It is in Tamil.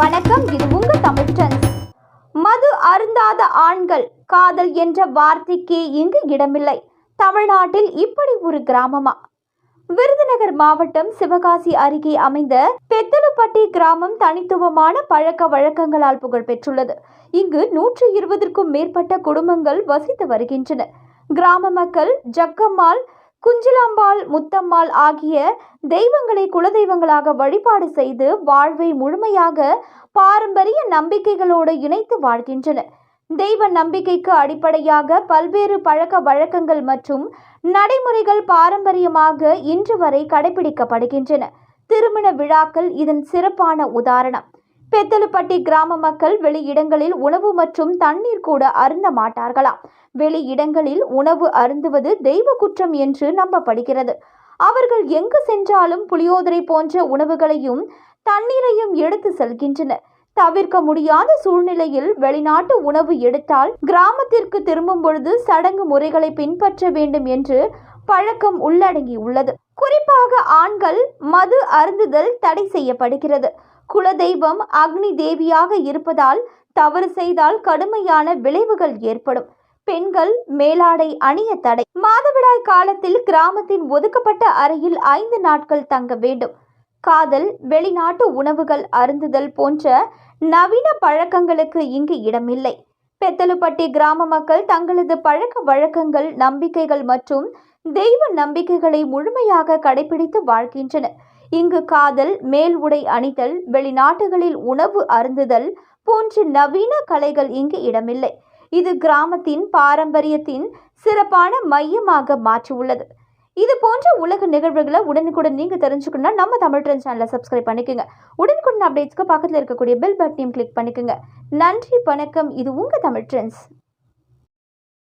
வணக்கம் இது உங்க தமிழ் ட்ரெண்ட்ஸ். மது அருந்தாத ஆண்கள் காதல் என்ற வார்த்தைக்கே இங்கு இடமில்லை. தமிழ்நாட்டில் இப்படி ஒரு கிராமமா? விருதுநகர் மாவட்டம் சிவகாசி அருகே அமைந்த பெத்தலுப்பட்டி கிராமம் தனித்துவமான பழக்க வழக்கங்களால் புகழ் பெற்றுள்ளது இங்கு நூற்றி இருபதற்கும் மேற்பட்ட குடும்பங்கள் வசித்து வருகின்றன. கிராம மக்கள் ஜக்கம்மாள் குஞ்சிலாம்பாள் முத்தம்மாள் ஆகிய தெய்வங்களை குலதெய்வங்களாக வழிபாடு செய்து வாழ்வை முழுமையாக பாரம்பரிய நம்பிக்கைகளோடு இணைத்து வாழ்கின்றனர் தெய்வ நம்பிக்கைக்கு அடிப்படையாக பல்வேறு பழக்க வழக்கங்கள் மற்றும் நடைமுறைகள் பாரம்பரியமாக இன்று வரை கடைபிடிக்கப்படுகின்றன. திருமண விழாக்கள் இதன் சிறப்பான உதாரணம். பெத்தலுப்பட்டி கிராம மக்கள் வெளி இடங்களில் உணவு மற்றும் தண்ணீர் கூட அருந்த மாட்டார்களாம். வெளி இடங்களில் உணவு அருந்துவது தெய்வ குற்றம் என்று நம்பப்படுகிறது. அவர்கள் எங்கு சென்றாலும் புளியோதரை போன்ற உணவுகளையும் தண்ணீரையும் எடுத்து செல்கின்றனர். தவிர்க்க முடியாத சூழ்நிலையில் வெளிநாட்டு உணவு எடுத்தால் கிராமத்திற்கு திரும்பும் பொழுது சடங்கு முறைகளை பின்பற்ற வேண்டும் என்று பழக்கம் உள்ளடங்கியுள்ளது. குறிப்பாக ஆண்கள் மது அருந்துதல் தடை செய்யப்படுகிறது. குலதெய்வம் அக்னி தேவியாக இருப்பதால் தவறு செய்தால் கடுமையான விளைவுகள் ஏற்படும். பெண்கள் மேலாடை அணிய தடை. மாதவிடாய் காலத்தில் கிராமத்தின் ஒதுக்கப்பட்ட அறையில் ஐந்து நாட்கள் தங்க வேண்டும். காதல் வெளிநாட்டு உணவுகள் அருந்துதல் போன்ற நவீன பழக்கங்களுக்கு இங்கு இடமில்லை. பெத்தலுப்பட்டி கிராம மக்கள் தங்களது பழக்க வழக்கங்கள் நம்பிக்கைகள் மற்றும் தெய்வ நம்பிக்கைகளை முழுமையாக கடைபிடித்து வாழ்கின்றனர் இங்கு காதல் மேல் உடை அணிதல் வெளிநாடுகளில் உணவு அருந்துதல் போன்ற நவீன கலைகள் இங்கு இடமில்லை. இது கிராமத்தின் பாரம்பரியத்தின் சிறப்பான மையமாக மாற்றியுள்ளது. இது போன்ற உலக நிகழ்வுகளை உடனுக்குடன் நீங்கள் தெரிஞ்சுக்கணும்னா நம்ம தமிழ் ட்ரெண்ட் சேனலை சப்ஸ்கிரைப் பண்ணிக்கோங்க. உடனுக்குடன் அப்டேட்ஸ்க்கு பக்கத்தில் இருக்கக்கூடிய பெல் பட்டனையும் கிளிக் பண்ணிக்கோங்க. நன்றி வணக்கம். இது உங்கள் தமிழ் ட்ரெண்ட்ஸ்